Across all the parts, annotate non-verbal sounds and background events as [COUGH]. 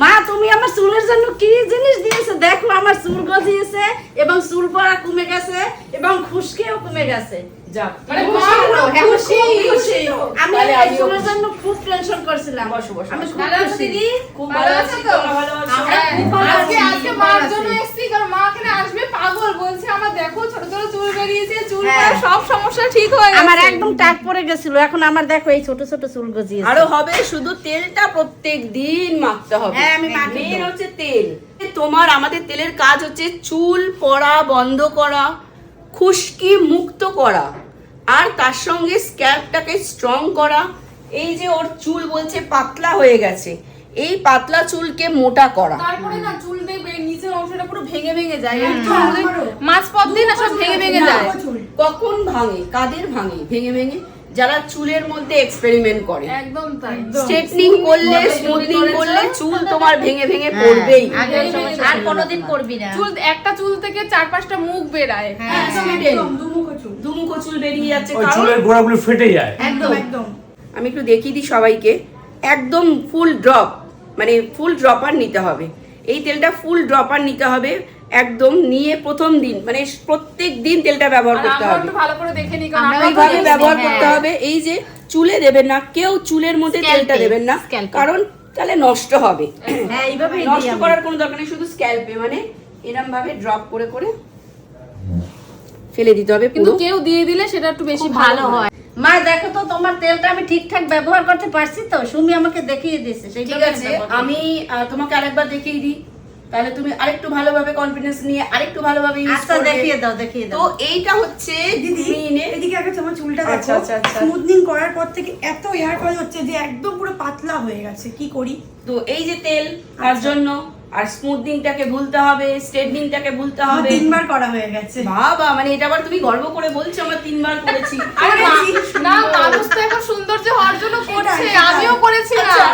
মা, তুমি আমার চুলের জন্য কি জিনিস দিয়েছ? দেখো, আমার চুল গজিয়েছে এবং চুল পড়া কমে গেছে এবং খুশকেও কমে গেছে। আমরা একদম টাক পড়ে গেছিল। এখন আমার দেখো এই ছোট ছোট চুল গজিয়েছে। আরও হবে শুধু তেলটা প্রত্যেক দিন মাখতে হবে। হ্যাঁ, আমি মেন হচ্ছে তেল। তোমার আমাদের তেলের কাজ হচ্ছে চুল পড়া বন্ধ করা খুশকি মুক্ত করা। আর তার সঙ্গে স্ক্যাল্পটাকে স্ট্রং করা। এই যে ওর চুল বলছে পাতলা হয়ে গেছে। এই পাতলা চুলকে মোটা করা। তারপরে না চুল দেখবে নিচের অংশটা পুরো ভেঙে ভেঙে যায়। মাছ পথ দিয়ে না সব ভেঙে ভেঙে যায়? কখন ভাঙে? কাদের ভাঙে? ভেঙে ভেঙে যারা চুলের মধ্যে এক্সপেরিমেন্ট করে। একদম তাই। স্ট্রেটনিং করলে স্মুথনিং করলে চুল তোমার ভেঙে ভেঙে পড়বেই। আর কোনোদিন করবি না। চুল একটা চুল থেকে চার পাঁচটা মুখ বেরায়। হ্যাঁ, দুমুখো চুল। বেরিয়ে যাচ্ছে। ওই কারণ চুলের গোড়াগুলো ফেটে যায়। একদম। একদম। আমি একটু দেখিয়ে দিই সবাইকে। একদম ফুল ড্রপ মানে ফুল ড্রপার নিতে হবে। এই তেলটা ফুল ড্রপার নিতে হবে। একদম নিয়ে প্রথম দিন মানে প্রত্যেক দিন তেলটা ব্যবহার করতে হবে। ভালো করে দেখে নিই কারণ আমরা আমরা এইভাবে ব্যবহার হ্যাঁ। করতে হবে। এই যে চুলে দেবেন না কেউ চুলের মধ্যে তেলটা দেবেন না কারণ তাহলে নষ্ট হবে। হ্যাঁ এইভাবেই নষ্ট করার কোনো দরকার নেই শুধু স্ক্যাল্পে মানে এরম ভাবে ড্রপ করে করে ফেলে দিতে হবে কিন্তু কেউ দিয়ে দিলে সেটা একটু বেশি ভালো হয়। মা দেখো তো তোমার তেলটা আমি ঠিকঠাক ব্যবহার করতে পারছি তো? সুমি আমাকে দেখিয়ে দিয়েছে ঠিক আছে আমি আহ, তোমাকে আরেকবার দেখিয়ে দিই। তাহলে তুমি আরেকটু ভালোভাবে কনফিডেন্স নিয়ে আরেকটু ভালোভাবে ইউজ আচ্ছা করবে। দেখিয়ে দাও দেখিয়ে দাও। তো এইটা হচ্ছে দিদি এদিকে আগে তোমার চুলটা আচ্ছা, দেখো। আচ্ছা, আচ্ছা। স্মুথনিং করার পর থেকে এত হেয়ার ফল হচ্ছে যে একদম পুরো পাতলা হয়ে গেছে। কি করি? তো এই যে তেল তার জন্য আর স্মুথনিংটাকে ভুলতে হবে স্ট্রেটনিংটাকে ভুলতে আমার হবে। তিনবার করা হয়ে গেছে। বাবা মানে এটা আবার তুমি গর্ব করে বলছো আমার তিনবার করেছি। [LAUGHS] আরে না সুন্দর। মানুষ তো এখন সৌন্দর্য হওয়ার জন্য করছে আমিও করেছি না আচ্ছা,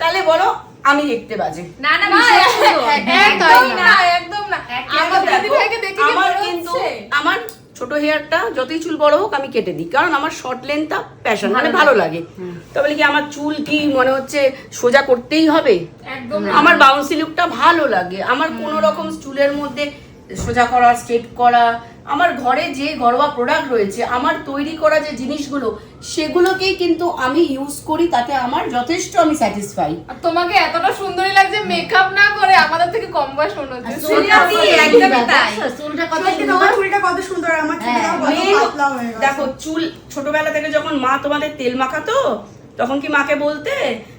তাহলে বলো আমি দেখতে বাজে। না না একদম না একদম না আমার দিদি ভাইকে দেখে আমার কিন্তু আমার ছোট হেয়ারটা যতই চুল বড় হোক আমি কেটে দিই কারণ আমার শর্ট লেন্থটা প্যাশন মানে ভালো লাগে। তবে কি আমার চুল কি মনে হচ্ছে সোজা করতেই হবে? একদম আমার বাউন্সি লুকটা ভালো লাগে। আমার কোনো রকম চুলের মধ্যে সোজা করা স্ট্রেট করা আমার ঘরে যে ঘরোয়া প্রোডাক্ট রয়েছে আমার তৈরি করা যে জিনিসগুলো সেগুলোকেই কিন্তু আমি ইউজ করি তাতে আমার যথেষ্ট আমি স্যাটিসফাই আর তোমাকে এতটা সুন্দরী লাগছে মেকআপ না করে আমাদের থেকে কম বয়স মনে হচ্ছে। চুলটা কত সুন্দর, চুলটা কত সুন্দর। চুলটা কত সুন্দর আমার চুলটা কত পাতলা গেছে। দেখো চুল ছোটবেলা থেকে যখন মা তোমাদের তেল মাখাতো তখন কি মাকে বলতে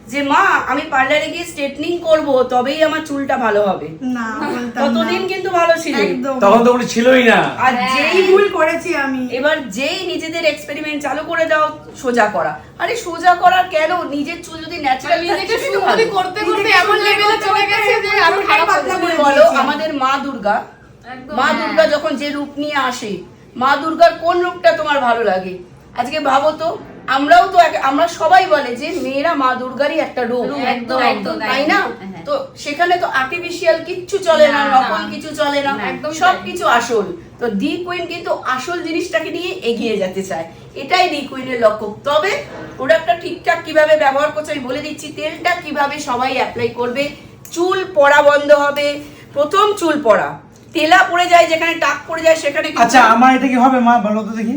যে মা আমি পার্লারে গিয়ে স্ট্রেটনিং করব তবেই আমার চুলটা ভালো হবে? না ততদিন কিন্তু ভালো ছিল তখন তো ওগুলো ছিলই না। আর হ্যাঁ। যেই ভুল করেছি আমি। এবার যেই নিজেদের এক্সপেরিমেন্ট চালু করে দাও সোজা করা। আরে সোজা করার কেন? নিজের চুল যদি ন্যাচারাল নিজেকে সুন্দরী করতে করতে এমন লেভেলে চলে গেছে যে আরও খারাপ। বলো আমাদের মা দুর্গা। মা হ্যাঁ। দুর্গা যখন যে রূপ নিয়ে আসে মা দুর্গার কোন রূপটা তোমার ভালো লাগে? আজকে ভাবো তো। আমরাও তো আমরা সবাই বলে যে মেয়েরা মা দুর্গারই একটা রূপ একদম, একদম, তাই না? হ্যাঁ। তো সেখানে তো আর্টিফিশিয়াল কিচ্ছু চলে না নকল কিছু চলে না। না, একদমই সব কিছু আসল। তো দি কুইন কিন্তু আসল জিনিসটাকে নিয়ে এগিয়ে যেতে চায়। এটাই দি কুইনের লক্ষ্য। তবে প্রোডাক্টটা ঠিকঠাক কীভাবে ব্যবহার করছে আমি বলে দিচ্ছি তেলটা কীভাবে সবাই অ্যাপ্লাই করবে চুল পড়া বন্ধ হবে। প্রথম চুল পড়া। তেলা পড়ে যায় যেখানে টাক পড়ে যায় সেখানে আচ্ছা আমার এটা কি হবে মা? বলো তো দেখি।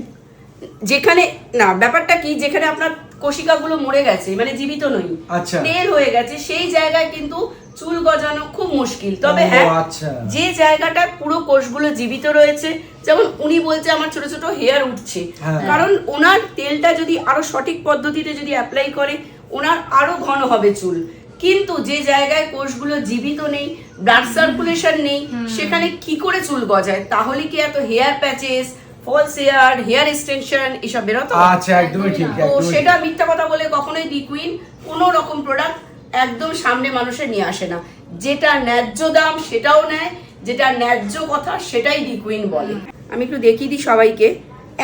যেখানে না ব্যাপারটা কি যেখানে আপনার কোশিকাগুলো মরে গেছে মানে জীবিত নই আচ্ছা। তেল হয়ে গেছে সেই জায়গায় কিন্তু চুল গজানো খুব মুশকিল তবে হ্যাঁ আচ্ছা। যে জায়গাটা পুরো কোষগুলো জীবিত রয়েছে যেমন উনি বলছে আমার ছোট ছোট হেয়ার উঠছে হ্যাঁ। কারণ ওনার তেলটা যদি আরও সঠিক পদ্ধতিতে যদি অ্যাপ্লাই করে ওনার আরও ঘন হবে চুল কিন্তু যে জায়গায় কোষগুলো জীবিত নেই ব্লাড সার্কুলেশন নেই সেখানে কি করে চুল গজায় তাহলে কি এত hair patches false hair hair extension এসব বেরোতো? আচ্ছা একদমই ঠিক তো সেটা মিথ্যা কথা বলে কখনোই দি কুইন কোনো রকম প্রোডাক্ট একদম সামনে মানুষের নিয়ে আসে না। যেটা ন্যায্য দাম সেটাও নেয় যেটা ন্যায্য কথা সেটাই দি কুইন বলে। আমি একটু দেখিয়ে দিই সবাইকে।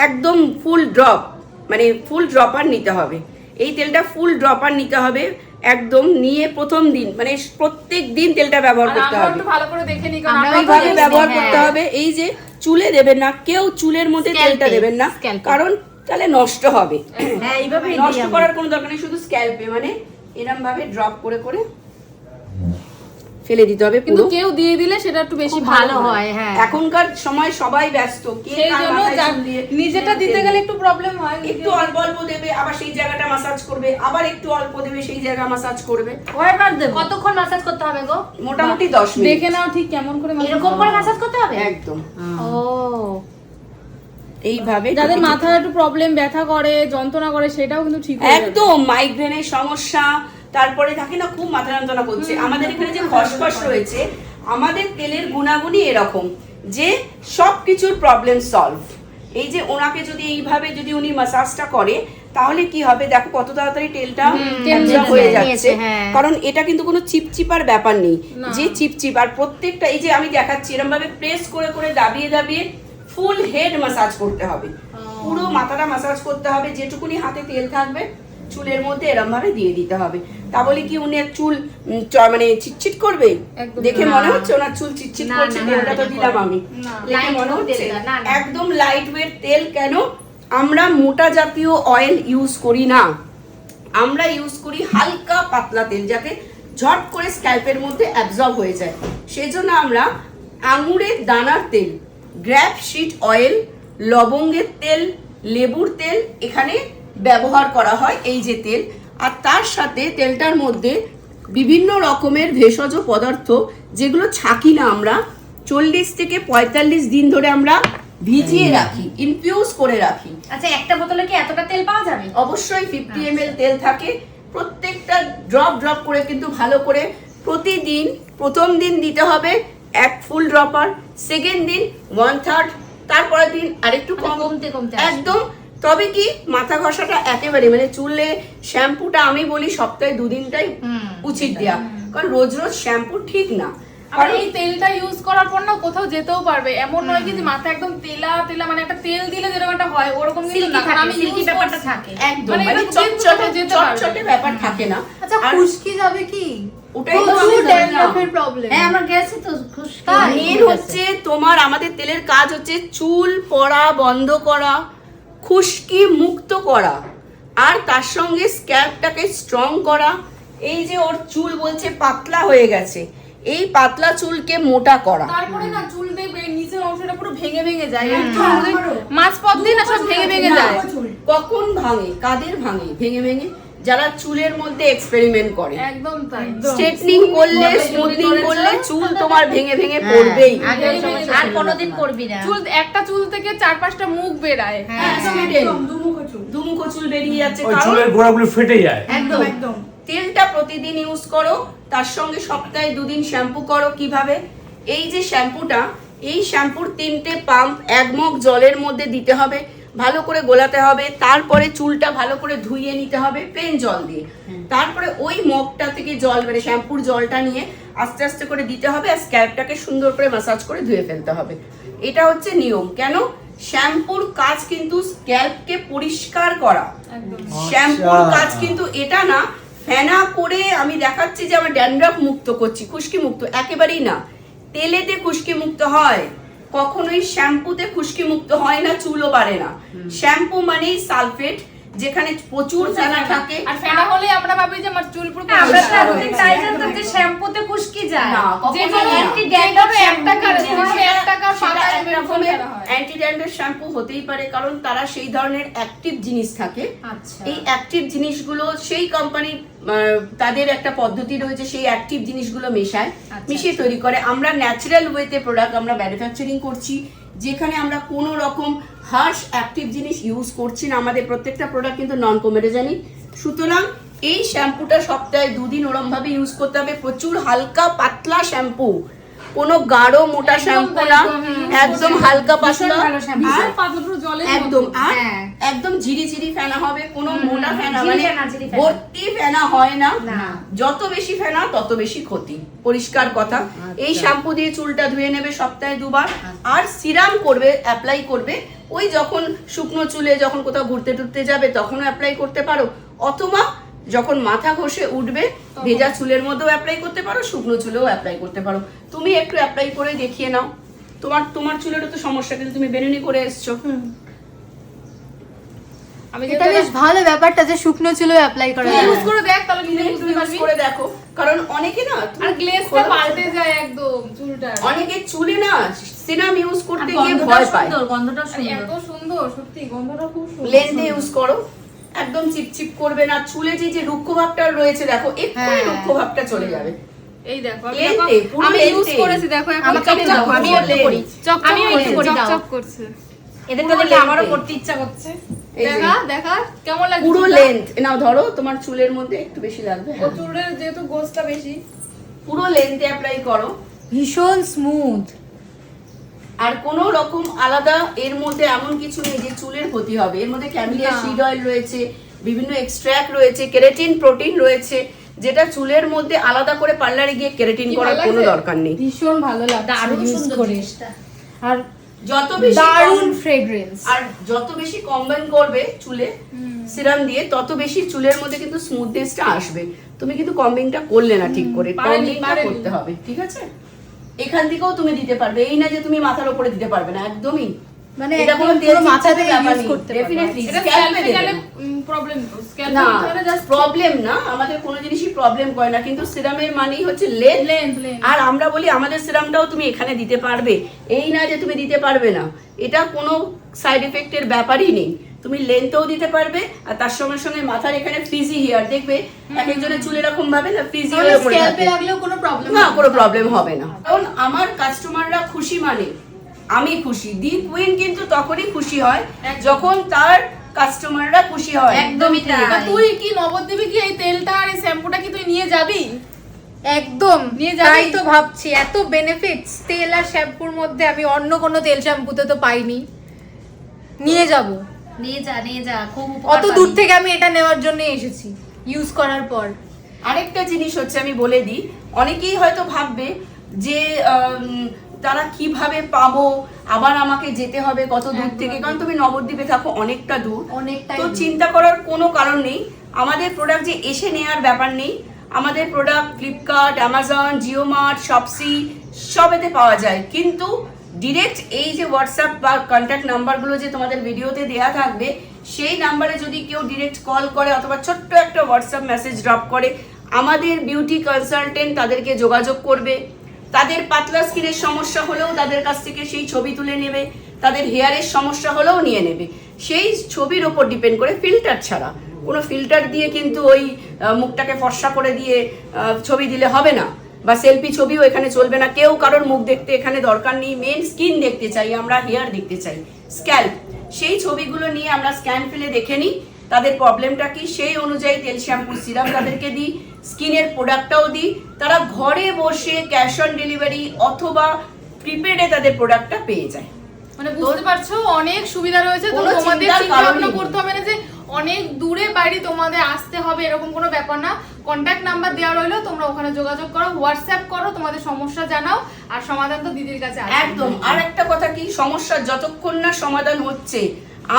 একদম ফুল ড্রপ মানে ফুল ড্রপার নিতে হবে। এই তেলটা ফুল ড্রপার নিতে হবে একদম নিয়ে প্রথম দিন মানে প্রত্যেক দিন তেলটা ব্যবহার করতে হবে। ভালো করে দেখে নিই ব্যবহার হ্যাঁ। করতে হবে। এই যে চুলে দেবেন না কেউ চুলের মধ্যে তেলটা দেবেন না কারণ তাহলে নষ্ট হবে। হ্যাঁ এইভাবে নষ্ট করার কোনো দরকার নেই শুধু স্ক্যাল্পে মানে এরম ভাবে ড্রপ করে করে ফেলে দিতে হবে কিন্তু কেউ দিয়ে দিলে সেটা একটু বেশি ভালো হয় হ্যাঁ। এখনকার সময় সবাই ব্যস্ত কে নিজেটা দিতে গেলে একটু প্রবলেম হয় একটু অল্প অল্প দেবে আবার সেই জায়গাটা মাসাজ করবে আবার একটু অল্প দেবে সেই জায়গা মাসাজ করবে। কয়বার দেবো? কতক্ষণ মাসাজ করতে হবে গো? মোটামুটি দশ মিনিট। দেখে নাও ঠিক কেমন করে এরকম করে মাসাজ করতে হবে? একদম। ও। এইভাবে যাদের মাথায় একটু প্রবলেম ব্যথা করে যন্ত্রণা করে সেটাও কিন্তু ঠিক হয়ে যাবে। একদম মাইগ্রেনের সমস্যা তারপরে থাকে না খুব মাথা যন্ত্রণা করছে আমাদের এখানে যে খসখস রয়েছে আমাদের তেলের গুণাগুণই এরকম যে সব কিছুর প্রবলেম সলভ এই যে ওনাকে যদি এইভাবে যদি উনি মাসাজটা করে তাহলে কি হবে? দেখো কত তাড়াতাড়ি তেলটা হয়ে যাচ্ছে। হ্যাঁ। কারণ এটা কিন্তু কোনো চিপচিপার ব্যাপার নেই। যে চিপচিপ আর প্রত্যেকটা এই যে আমি দেখাচ্ছি এরকম ভাবে প্রেস করে করে দাবিয়ে দাবিয়ে ফুল হেড মাসাজ করতে হবে। পুরো মাথাটা মাসাজ করতে হবে যেটুকুনি হাতে তেল থাকবে চুলের মধ্যে এরম ভাবে দিয়ে দিতে হবে। তা বলে কি উনি চুল মানে চিটচিট করবে? দেখে মনে হচ্ছে ওনার চুল চিটচিট করছে তেলটা তো দিলাম আমি। দেখে মনে হচ্ছে। একদম লাইট ওয়েট তেল কেন আমরা মোটা জাতীয় অয়েল ইউজ করি না। আমরা ইউজ করি হালকা পাতলা তেল যাতে ঝট করে স্ক্যাল্পের মধ্যে অ্যাবজর্ব হয়ে যায়। সেজন্য আমরা আঙুরের দানার তেল গ্র্যাপ শিট অয়েল লবঙ্গের তেল লেবুর তেল এখানে ব্যবহার করা হয় এই যে তেল। আর তার সাথে তেলটার মধ্যে বিভিন্ন রকমের ভেষজ পদার্থ যেগুলো ছাকি না আমরা চল্লিশ থেকে পঁয়তাল্লিশ দিন ধরে আমরা ভিজিয়ে রাখি ইনফিউজ করে রাখি। আচ্ছা একটা বোতলে কি এতটা তেল পাওয়া যাবে? অবশ্যই ফিফটি এম তেল থাকে। প্রত্যেকটা ড্রপ ড্রপ করে কিন্তু ভালো করে প্রতিদিন প্রথম দিন দিতে হবে এক ফুল ড্রপার সেকেন্ড দিন ওয়ান থার্ড তারপরের দিন আরেকটু মানে কম। কমতে কমতে একদম তবে কি মাথা ঘষাটা একেবারে মানে চুলে শ্যাম্পুটা আমি বলি সপ্তাহে দুদিনটাই উচিত দেয়া। কারণ রোজ রোজ শ্যাম্পু ঠিক না। আর এই তেলটা ইউজ করার পর না কোথাও যেতেও পারবে। এমন নয় কি যে মাথা একদম তেলা তেলা মানে একটা তেল দিলে যেরকম একটা হয় ওরকম কিন্তু না। কারণ আমি সিল্কি ব্যাপারটা থাকে। একদম মানে মানে চটচটে যেতে পারবে। চটচটে ব্যাপার থাকে না। আচ্ছা খুশকি যাবে কি? হ্যাঁ তোমার আমাদের তেলের কাজ হচ্ছে চুল পড়া বন্ধ করা। খুশকি মুক্ত করা আর তার সঙ্গে স্ক্যাপটাকে স্ট্রং করা। এই যে ওর চুল বলছে পাতলা হয়ে গেছে এই পাতলা চুলকে মোটা করা। তারপরে না চুল দেখবে নিচের অংশটা পুরো ভেঙে ভেঙে যায়। মাছ পথ দিয়ে না সব ভেঙে ভেঙে? যায়? কখন ভাঙে? কাদের ভাঙে? ভেঙে ভেঙে? যারা চুলের মধ্যে এক্সপেরিমেন্ট করে। একদম তাই। স্ট্রেটনিং করলে স্মুথনিং করলে চুল তোমার ভেঙে ভেঙে পড়বেই। সময় আর কোনোদিন। করবি না। চুল একটা চুল থেকে চার পাঁচটা মুখ বেরায়। হ্যাঁ একদম দুমুখ চুল। দুমুখো চুল বেরিয়ে যাচ্ছে কারণ চুলের গোড়াগুলো ফেটে যায়। একদম একদম। তেলটা প্রতিদিন ইউজ করো তার সঙ্গে সপ্তাহে দুদিন শ্যাম্পু করো কীভাবে? এই যে শ্যাম্পুটা এই শ্যাম্পুর তিনটে পাম্প এক মগ জলের মধ্যে দিতে হবে। ভালো করে গোলাতে হবে তারপরে চুলটা ভালো করে ধুইয়ে নিতে হবে প্লেন জল দিয়ে। তারপরে ওই মগটা থেকে জল মানে শ্যাম্পুর জলটা নিয়ে আস্তে আস্তে করে দিতে হবে আর স্ক্যাল্পটাকে সুন্দর করে ম্যাসাজ করে ধুয়ে ফেলতে হবে। এটা হচ্ছে নিয়ম। কেন? শ্যাম্পুর কাজ কিন্তু স্ক্যাল্পকে পরিষ্কার করা। শ্যাম্পুর আচ্ছা। কাজ কিন্তু এটা না ফেনা করে আমি দেখাচ্ছি যে আমার ড্যান্ড্রফ মুক্ত করছি খুশকি মুক্ত একেবারেই না। তেলেতে খুশকি মুক্ত হয়। কখনোই শ্যাম্পুতে খুশকি মুক্ত হয় না চুলও বাড়ে না। শ্যাম্পু মানেই সালফেট যেখানে প্রচুর ফেনা থাকে। আর ফেনা হলে আমরা ভাবি যে আমার চুল পুরো হ্যাঁ, আমরা তো গেছে। তাই জানতাম যে শ্যাম্পুতে খুশকি যায়। না, কখনোই যে না। অ্যান্টি ড্যান্ড্রফ এক টাকার দুশো এক টাকার পাতা সেটা এক এর হয়। অ্যান্টি ড্যান্ড্রফ শ্যাম্পু হতেই পারে কারণ তারা সেই ধরনের অ্যাক্টিভ জিনিস থাকে। আচ্ছা। এই অ্যাক্টিভ জিনিসগুলো সেই কোম্পানি তাদের একটা পদ্ধতি রয়েছে সেই অ্যাক্টিভ জিনিসগুলো মেশায় মিশিয়ে তৈরি করে। আমরা ন্যাচারাল ওয়েতে প্রোডাক্ট আমরা ম্যানুফ্যাকচারিং করছি যেখানে আমরা কোনো রকম হার্শ অ্যাক্টিভ জিনিস ইউজ করছি না। আমাদের প্রত্যেকটা প্রোডাক্ট কিন্তু নন কোমেডোজেনিক সুতরাং এই শ্যাম্পুটা সপ্তাহে দুদিন ওরমভাবে ইউজ করতে হবে। প্রচুর হালকা পাতলা শ্যাম্পু কোনো গাঢ় মোটা শ্যাম্পু না একদম, হালকা পাতলা। একদম হ্যাঁ। একদম ঝিরি ঝিরি ফেনা হবে কোনো মোটা ফেনা মানে। ভর্তি ফেনা হয় না। না। যত বেশি ফেনা তত বেশি ক্ষতি। পরিষ্কার কথা। এই শ্যাম্পু দিয়ে চুলটা ধুয়ে নেবে সপ্তাহে দুবার। আর সিরাম করবে অ্যাপ্লাই করবে। ওই যখন শুকনো চুলে যখন কোথাও ঘুরতে টুরতে যাবে তখনও অ্যাপ্লাই করতে পারো। অথবা যখন মাথা ঘষে উঠবে ভেজা চুলের মধ্যেও অ্যাপ্লাই করতে পারো শুকনো চুলেও অ্যাপ্লাই করতে পারো। তুমি একটু অ্যাপ্লাই করে দেখিয়ে নাও। তোমার তোমার চুলেরও তো সমস্যা কিন্তু তুমি বেনুনি করে এসছো। আমি এটা বেশ ভালো ব্যাপারটা যে শুকনো চুলো অ্যাপ্লাই করা ইউজ করে দেখ তাহলে নিজে একটু বুঝতে use পারবি। করে দেখো। কারণ অনেকে না আর গ্লেজটা পাল্টে যায় একদম চুলটা অনেকে চুলে না সিরাম ইউজ করতে গিয়ে ভয় পায়। সুন্দর সুন্দর এত সুন্দর। সত্যি গন্ধটা খুব সুন্দর। লেন্থে ইউজ করো। একদম চিপচিপ করবে না চুলে যে যে রুক্ষ ভাবটা রয়েছে দেখো এক্ষুনি হ্যাঁ। রুক্ষ ভাবটা চলে যাবে এই দেখো আমি ইউজ করেছি দেখো একটু করি। একটু। চকচক করছে আমারও করতে ইচ্ছা করছে দেখা দেখা কেমন লাগছে পুরো লেন্থ নাও ধরো তোমার চুলের মধ্যে একটু বেশি লাগবে হ্যাঁ। চুলের যেহেতু গোছটা বেশি পুরো লেন্থে অ্যাপ্লাই করো ভীষণ স্মুথ আর কোনো রকম আলাদা এর মধ্যে এমন কিছু নেই যে চুলের ক্ষতি হবে। এর মধ্যে ক্যামিলিয়া সিড অয়েল রয়েছে বিভিন্ন এক্সট্র্যাক্ট রয়েছে কেরাটিন প্রোটিন রয়েছে যেটা চুলের মধ্যে আলাদা করে পার্লারে গিয়ে কেরাটিন করার কোনো দরকার নেই। ভীষণ ভালো লাগছে দারুণ ইউজ সুন্দর করে। আর যত বেশি দারুণ ফ্রেগ্রেন্স আর যত বেশি কম্বাইন করবে চুলে সিরাম দিয়ে তত বেশি চুলের মধ্যে কিন্তু স্মুথনেসটা আসবে। তুমি কিন্তু কম্বিংটা করলে না ঠিক করে কম্বিংটা করতে হবে ঠিক আছে? এখান থেকেও তুমি দিতে পারবে। এই না যে তুমি মাথার উপরে দিতে পারবে না একদমই। মানে এটা কোনো তেল। করতে স্ক্যাল্পে দেবে। প্রবলেম তো না স্ক্যাল্পে গেলে জাস্ট প্রবলেম না। আমাদের কোনো জিনিসই প্রবলেম করে না। কিন্তু সিরামের মানেই হচ্ছে লেন্থ। আর আমরা বলি আমাদের সিরামটাও তুমি এখানে দিতে পারবে। এই না যে তুমি দিতে পারবে না। এটা কোনো সাইড এফেক্টের ব্যাপারই নেই। তুমি লেন্থও দিতে পারবে আর তার সঙ্গে সঙ্গে মাথার এখানে ফ্রিজি হেয়ার দেখবে? এক একজনের চুল এরকম ভাবে না ফ্রিজি তাহলে স্ক্যাল্পে লাগলেও কোনো প্রবলেম না কোনো প্রবলেম হবে না। কারণ আমার কাস্টমাররা খুশি মানে আমি খুশি। দি কুইন কিন্তু তখনই খুশি হয় যখন তার কাস্টমাররা খুশি হয়। একদমই তাই। তুই কি নবদ্বীপে কি এই তেলটা আর এই শ্যাম্পুটা কি তুই নিয়ে যাবি? একদম। নিয়ে যাবি? তাই তো ভাবছি। এত বেনিফিটস তেল আর শ্যাম্পুর মধ্যে আমি অন্য কোনো তেল শ্যাম্পুতে তো পাইনি। নিয়ে যাব। নিয়ে যা নিয়ে যা খুব অত দূর থেকে আমি এটা নেওয়ার জন্য এসেছি ইউজ করার পর। আরেকটা জিনিস হচ্ছে আমি বলে দিই অনেকেই হয়তো ভাববে যে তারা কীভাবে পাবো আবার আমাকে যেতে হবে কত দূর থেকে কারণ তুমি নবদ্বীপে থাকো অনেকটা দূর। অনেকটাই তো চিন্তা করার কোনো কারণ নেই। আমাদের প্রোডাক্ট যে এসে নেওয়ার ব্যাপার নেই আমাদের product Flipkart Amazon Jio Mart Shopsy সবেতে পাওয়া যায়। কিন্তু ডিরেক্ট এই যে হোয়াটসঅ্যাপ বা কন্ট্যাক্ট নাম্বারগুলো যে তোমাদের ভিডিওতে দেওয়া থাকবে, সেই নাম্বারে যদি কেউ ডিরেক্ট কল করে অথবা ছোট্ট একটা হোয়াটসঅ্যাপ মেসেজ ড্রপ করে, আমাদের বিউটি কনসালটেন্ট তাদেরকে যোগাযোগ করবে। তাদের পাতলা স্কিনের সমস্যা হলেও তাদের কাছ থেকে সেই ছবি তুলে নেবে, তাদের হেয়ারের সমস্যা হলেও নিয়ে নেবে। সেই ছবির ওপর ডিপেন্ড করে ফিল্টার ছাড়া। কোনো ফিল্টার দিয়ে কিন্তু ওই মুখটাকে ফর্সা করে দিয়ে ছবি দিলে হবে না। বা সেলফি ছবিও এখানে চলবে না। কেউ কারোর মুখ দেখতে এখানে দরকার নেই। মেন স্কিন দেখতে চাই আমরা হেয়ার দেখতে চাই। স্ক্যাল্প সেই ছবিগুলো নিয়ে আমরা স্ক্যান ফেলে দেখে নিই। তাদের প্রবলেমটা কি? সেই অনুযায়ী তেল শ্যাম্পু সিরাম তাদেরকে দিই। স্কিনের প্রোডাক্টটাও দিই। তারা ঘরে বসে ক্যাশ অন ডেলিভারি অথবা প্রিপেডে তাদের প্রোডাক্টটা পেয়ে যায়। মানে বুঝতে পারছ অনেক সুবিধা রয়েছে। তো তোমাদের চিন্তা ভাবনা করতে হবে না যে অনেক দূরে বাড়ি তোমাদের আসতে হবে এরকম কোনো ব্যাপার না। কন্ট্যাক্ট নাম্বার দেওয়া রইল তোমরা ওখানে যোগাযোগ করো হোয়াটসঅ্যাপ করো তোমাদের সমস্যা জানাও আর সমাধান তো দিদির কাছে একদম। আর একটা কথা কি সমস্যা যতক্ষণ না সমাধান হচ্ছে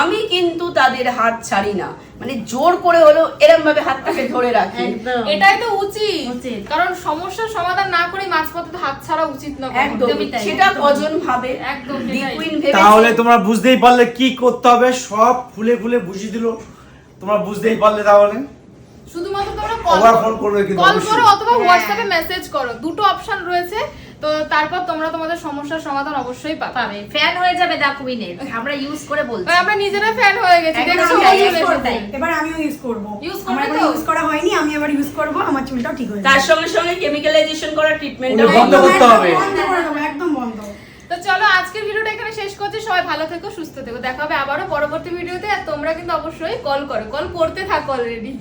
আমি কিন্তু তাদের হাত ছাড়ি না। মানে জোর করে হলেও এরম ভাবে হাতটাকে ধরে রাখি। এটাই তো উচিত। কারণ সমস্যার সমাধান না করে মাঝপথে হাত ছাড়া উচিত না একদম। একদমই তাই, সেটা। কজন ভাবে। একদম তাহলে তোমরা বুঝতেই পারলে কি করতে হবে সব ফুলে ফুলে বুঝিয়ে দিল। তোমরা বুঝতেই পারলে তাহলে? শুধুমাত্র তোমরা আবার phone করবে কিন্তু কল করো অথবা হ্যাঁ। হোয়াটসঅ্যাপে মেসেজ করো। দুটো অপশন রয়েছে। তো তারপর তোমরা তোমাদের সমস্যার সমাধান অবশ্যই পাবে। পাবে। ফ্যান হয়ে যাবে দা কুইনের আমরা ইউজ করে বলছি। আমরা নিজেরা ফ্যান হয়ে গেছি। এবার আমিও ইউজ করব। করবে তো? ইউজ করা হয়নি আমি আবার ইউজ করব। আমার চুলটাও ঠিক হয়ে তার যাবে। সঙ্গে সঙ্গে কেমিক্যালাইজেশন করার ট্রিটমেন্টটাও বন্ধ করতে হবে। করে দেবো একদম বন্ধ। চলো, আজকের ভিডিওটা এখানে শেষ করছি। সবাই ভালো থেকো, সুস্থ থেকো। দেখা হবে আবারও পরবর্তী ভিডিওতে আর তোমরা কিন্তু অবশ্যই কল করো। কল করতে থাকো অলরেডি